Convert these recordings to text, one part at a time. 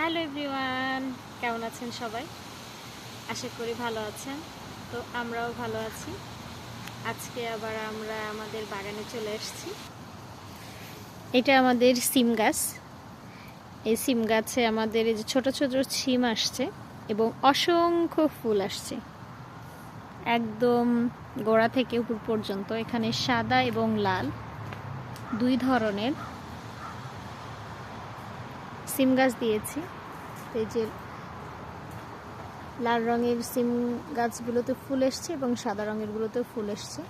Hello everyone, কেমন আছেন সবাই? আশা করি ভালো আছেন। তো আমরাও ভালো আছি। আজকে আবার আমরা আমাদের বাগানে চলে এসেছি। এটা আমাদের সিম গাছ। এই সিম গাছে আমাদের এই যে ছোটো ছোটো সিম আসছে এবং অসংখ্য ফুল আসছে। একদম গোড়া থেকে উপর পর্যন্ত, এখানে সাদা এবং লাল, দুই ধরনের। সিম গাছ দিয়েছি। এই যে লাল রঙের সিম গাছগুলোতে ফুল এসছে এবং সাদা রঙেরগুলোতেও ফুল এসছে।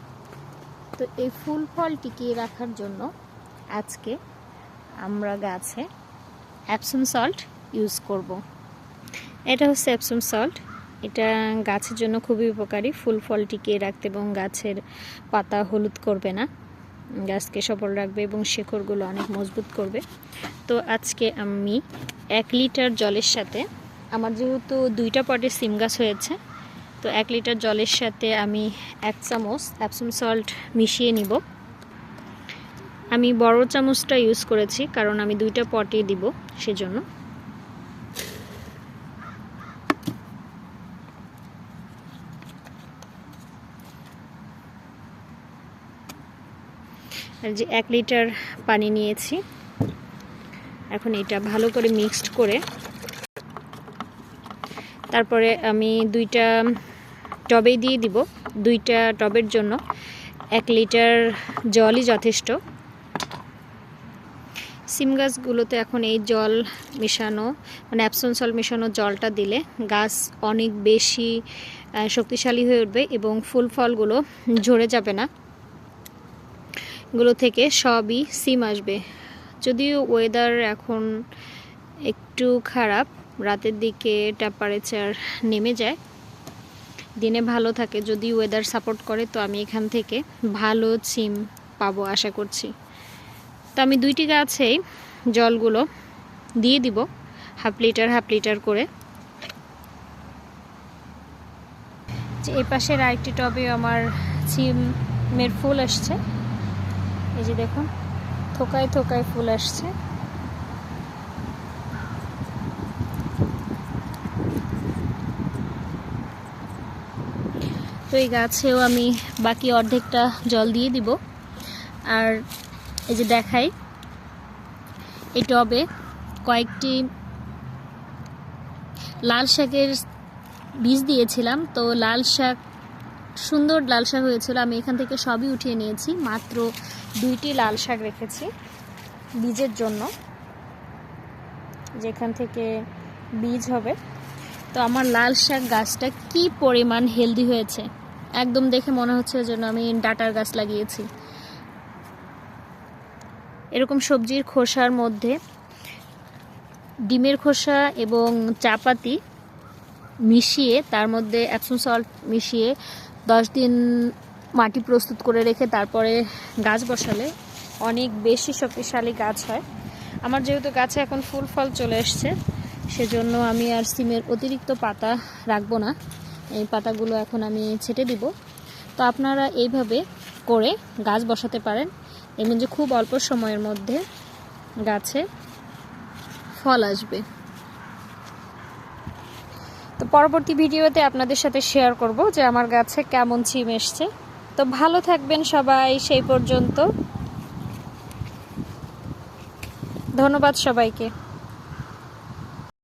তো এই ফুল ফল টিকিয়ে রাখার জন্য আজকে আমরা গাছে অ্যাপসুম সল্ট ইউজ করব। এটা হচ্ছে অ্যাপসুম সল্ট এটা গাছের জন্য খুবই উপকারী। ফুল ফল টিকিয়ে রাখতে এবং গাছের পাতা হলুদ করবে না। গাছকে সবল রাখবে এবং শেকড়গুলো অনেক মজবুত করবে। তো আজকে আমি এক লিটার জলের সাথে, আমার যেহেতু দুইটা পটের সিম গাছ হয়েছে, তো এক লিটার জলের সাথে আমি এক চামচ অ্যাপসুম সল্ট মিশিয়ে নিব। আমি বড় চামচটা ইউজ করেছি, কারণ আমি দুইটা পটে দিব সেজন্য। যে এক লিটার পানি নিয়েছি। এখন এটা ভালো করে মিক্সড করে তারপরে আমি দুইটা টবে দিয়ে দিব। দুইটা টবের জন্য এক লিটার জলই যথেষ্ট। সিম গাছগুলোতে এখন এই জল মেশানো মানে অ্যাপসন সল মেশানো জলটা দিলে গাছ অনেক বেশি শক্তিশালী হয়ে উঠবে এবং ফুল ফলগুলো ঝরে যাবে না। গুলো থেকে সবই সিম আসবে। যদিও ওয়েদার এখন একটু খারাপ, রাতের দিকে টেম্পারেচার নেমে যায়। দিনে ভালো থাকে, যদি ওয়েদার সাপোর্ট করে তো আমি এখান থেকে ভালো সিম পাবো আশা করছি। তো আমি দুইটি গাছেই জলগুলো দিয়ে দিব, হাফ লিটার হাফ লিটার করে। এই পাশের আরেকটি টবে আমার সিমের ফুল আসছে। এই যে দেখুন, থোকায় থোকায় ফুল আসছে। তো এই গাছেও আমি বাকি অর্ধেকটা জল দিয়ে দিব। আর এই যে দেখাই, এই টবে কয়েকটি লাল শাকের বীজ দিয়েছিলাম। তো লাল শাক সুন্দর লাল শাক হয়েছিল। আমি এখান থেকে সবই উঠিয়ে নিয়েছি। মাত্র দুইটি লাল শাক রেখেছি বীজের জন্য। যেখান থেকে বীজ হবে। তো আমার লাল শাক গাছটা কি পরিমাণ হেলদি হয়েছে? একদম দেখে মনে হচ্ছে যেন আমি ডাটার গাছ লাগিয়েছি। এরকম সবজির খোসার মধ্যে ডিমের খোসা এবং চাপাতি মিশিয়ে, তার মধ্যে অ্যাপসম সল্ট মিশিয়ে দশ দিন মাটি প্রস্তুত করে রেখে তারপরে গাছ বসালে অনেক বেশি শক্তিশালী গাছ হয়। আমার যেহেতু গাছে এখন ফুল ফল চলে এসছে, সেজন্য আমি আর সিমের অতিরিক্ত পাতা রাখব না। এই পাতাগুলো এখন আমি ছেটে দিব। তো আপনারা এইভাবে করে গাছ বসাতে পারেন। এমন যে খুব অল্প সময়ের মধ্যে গাছে ফল আসবে। তো পরবর্তী ভিডিওতে আপনাদের সাথে শেয়ার করব যে আমার গাছে কেমন চিম এসছে। তো ভালো থাকবেন সবাই, সেই পর্যন্ত। ধন্যবাদ সবাইকে।